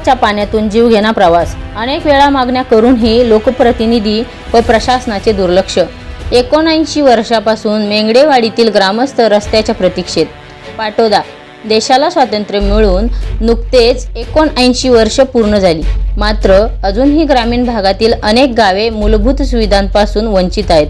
पुराच्या पाण्यातून जीवघेणा प्रवास. अनेक वेळा मागण्या करूनही लोकप्रतिनिधी व प्रशासनाचे दुर्लक्ष. एकोणऐंशी वर्षापासून मेंगडेवाडीतील ग्रामस्थ रस्त्याच्या प्रतीक्षेत. पाटोदा देशाला स्वातंत्र्य मिळून नुकतेच एकोणऐंशी वर्ष पूर्ण झाली. मात्र अजूनही ग्रामीण भागातील अनेक गावे मूलभूत सुविधांपासून वंचित आहेत.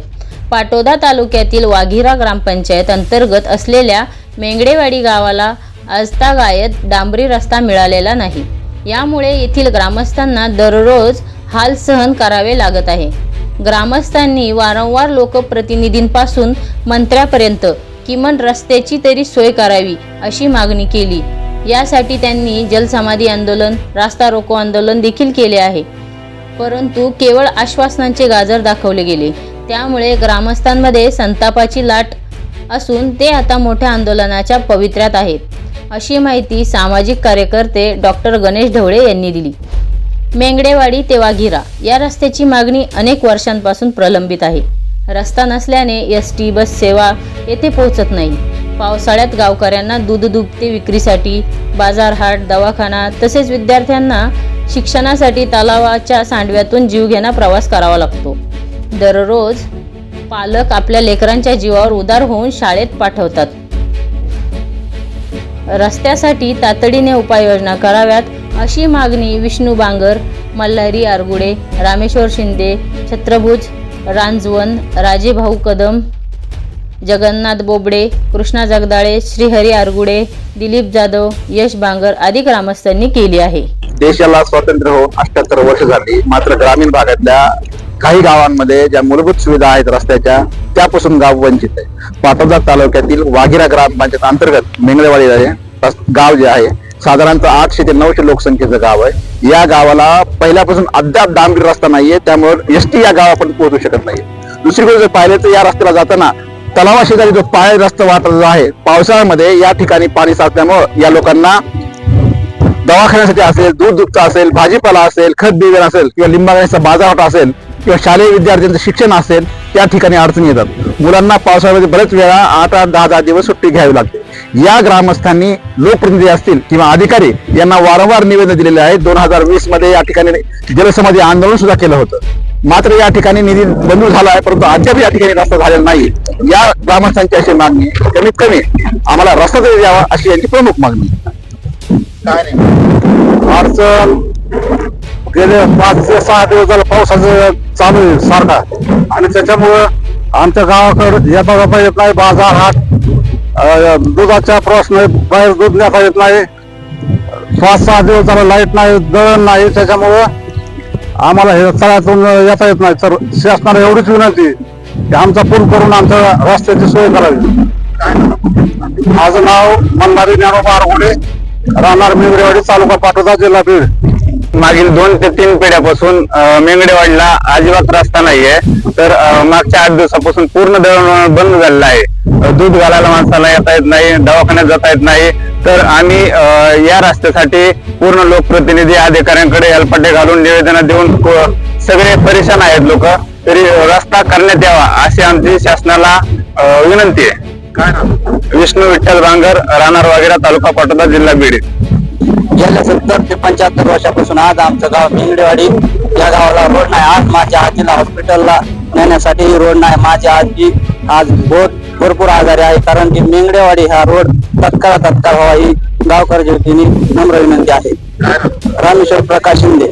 पाटोदा तालुक्यातील वाघिरा ग्रामपंचायत अंतर्गत असलेल्या मेंगडेवाडी गावाला आजतागायत डांबरी रस्ता मिळालेला नाही. यामुळे येथील ग्रामस्थांना दररोज हाल सहन करावे लागत आहे. ग्रामस्थांनी वारंवार लोकप्रतिनिधींपासून मंत्र्यापर्यंत किमान रस्त्याची तरी सोय करावी अशी मागणी केली. यासाठी त्यांनी जलसमाधी आंदोलन रास्ता रोको आंदोलन देखील केले आहे. परंतु केवळ आश्वासनांचे गाजर दाखवले गेले. त्यामुळे ग्रामस्थांमध्ये संतापाची लाट असून ते आता मोठ्या आंदोलनाच्या पवित्र्यात आहेत. अशी माहिती सामाजिक कार्यकर्ते डॉक्टर गणेश ढवळे यांनी दिली. मेंगडेवाडी ते वाघिरा या रस्त्याची मागणी अनेक वर्षांपासून प्रलंबित आहे. रस्ता नसल्याने एस टी बस सेवा येथे पोहोचत नाही. पावसाळ्यात गावकऱ्यांना दूध दुभते विक्रीसाठी बाजारहाट दवाखाना तसेच विद्यार्थ्यांना शिक्षणासाठी तलावाच्या सांडव्यातून जीवघेणा प्रवास करावा लागतो. दररोज पालक आपल्या लेकरांच्या जीवावर उदार होऊन शाळेत पाठवतात. रस्त्यासाठी तातडीने उपाययोजना कराव्यात अशी मागणी विष्णू बांगर मल्हारी आरगुडे रामेश्वर शिंदे छत्रभुज रांजवन राजेभाऊ कदम जगन्नाथ बोबडे कृष्णा जगदाळे श्रीहरी आरगुडे दिलीप जाधव यश बांगर आदी ग्रामस्थांनी केली आहे. देशाला स्वातंत्र्य होऊन अठ्याहत्तर वर्ष झाली. मात्र ग्रामीण भागातल्या काही गावांमध्ये ज्या मूलभूत सुविधा आहेत रस्त्याच्या त्यापासून गाव वंचित आहे. पाटोदा तालुक्यातील वाघिरा ग्रामपंचायत अंतर्गत मेंगळेवाडी गाव जे आहे साधारणतः आठशे ते नऊशे लोकसंख्येचं गाव आहे. या गावाला पहिल्यापासून अद्याप डांबरी रस्ता नाहीये त्यामुळे एस टी या गावापर्यंत पोहोचू शकत नाही दुसरीकडे जर पाहिलं तर या रस्त्याला जाताना तलावा शेजारी जो पाय रस्ता वाटत आहे पावसाळ्यामध्ये या ठिकाणी पाणी साचल्यामुळे या लोकांना दवाखान्यासाठी असेल दूध दुभता असेल भाजीपाला असेल खत बिबेन असेल किंवा लिंबाचा बाजारहाट असेल किंवा शालेय विद्यार्थ्यांचं शिक्षण असेल त्या ठिकाणी अडचणी येतात. मुलांना पावसाळ्यामध्ये बरेच वेळा आठ आठ दहा दहा दिवस सुट्टी घ्यावी लागते. या ग्रामस्थांनी लोकप्रतिनिधी असतील किंवा अधिकारी यांना वारंवार निवेदन दिलेले आहे. दोन हजार वीसमध्ये या ठिकाणी जलसमाधी आंदोलन सुद्धा केलं होतं. मात्र या ठिकाणी निधी मंजूर झाला आहे परंतु अद्याप या ठिकाणी रस्ता झालेला नाही. या ग्रामस्थांची अशी मागणी. कमीत कमी आम्हाला रस्ता तरी द्यावा अशी यांची प्रमुख मागणी. काय नाही. अडचण गेले पाच ते सहा दिवस झालं पावसाचं चालू आहे सारखा. आणि त्याच्यामुळं आमच्या गावाकडे येता जाता येत नाही बाजार हाट अं, दुधाचा प्रश्न बाहेर दूध नेता येत नाही. पाच सहा दिवस झालं लाइट नाही दळण नाही त्याच्यामुळं आम्हाला हे तळ्यातून येता येत नाही. तर शासनाला एवढीच विनंती की आमचा पूल करून आमच्या रस्त्याची सोय करावी. माझं नाव मन्नारी ज्ञानोबा आरगोडे राहणार मेंगडेवाडी तालुका पाटोदा जिल्हा बीड. मागील दोन ते तीन पिढ्यापासून मेंगडेवाडीला अजिबात रस्ता नाहीये. तर मागच्या आठ दिवसापासून पूर्ण दळणवळण बंद झालेलं आहे. दूध घालायला माणसाला येता येत नाही दवाखान्यात जाता येत नाही. तर आम्ही या रस्त्यासाठी पूर्ण लोकप्रतिनिधी अधिकाऱ्यांकडे हेलपाटे घालून निवेदन देऊन सगळे परेशान आहेत लोक. तरी रस्ता करण्यात यावा अशी आमची शासनाला विनंती आहे. विष्णू विठ्ठल बांगर राहणार वगैरे तालुका पाटोदा जिल्हा बीड. गेल्या सत्तर ते पंच्याहत्तर वर्षापासून आज आमचं गाव मिंगडेवाडी या गावाला रोड नाही. आज माझ्या आजीला हॉस्पिटलला नेण्यासाठी रोड नाही. माझ्या आजी आज बोट भरपूर आजारी आहे. कारण की मेंगडेवाडी हा रोड तत्काळ तत्काळ व्हावा ही गावकऱ्याच्या वतीने नम्र विनंती आहे. रामेश्वर प्रकाश शिंदे.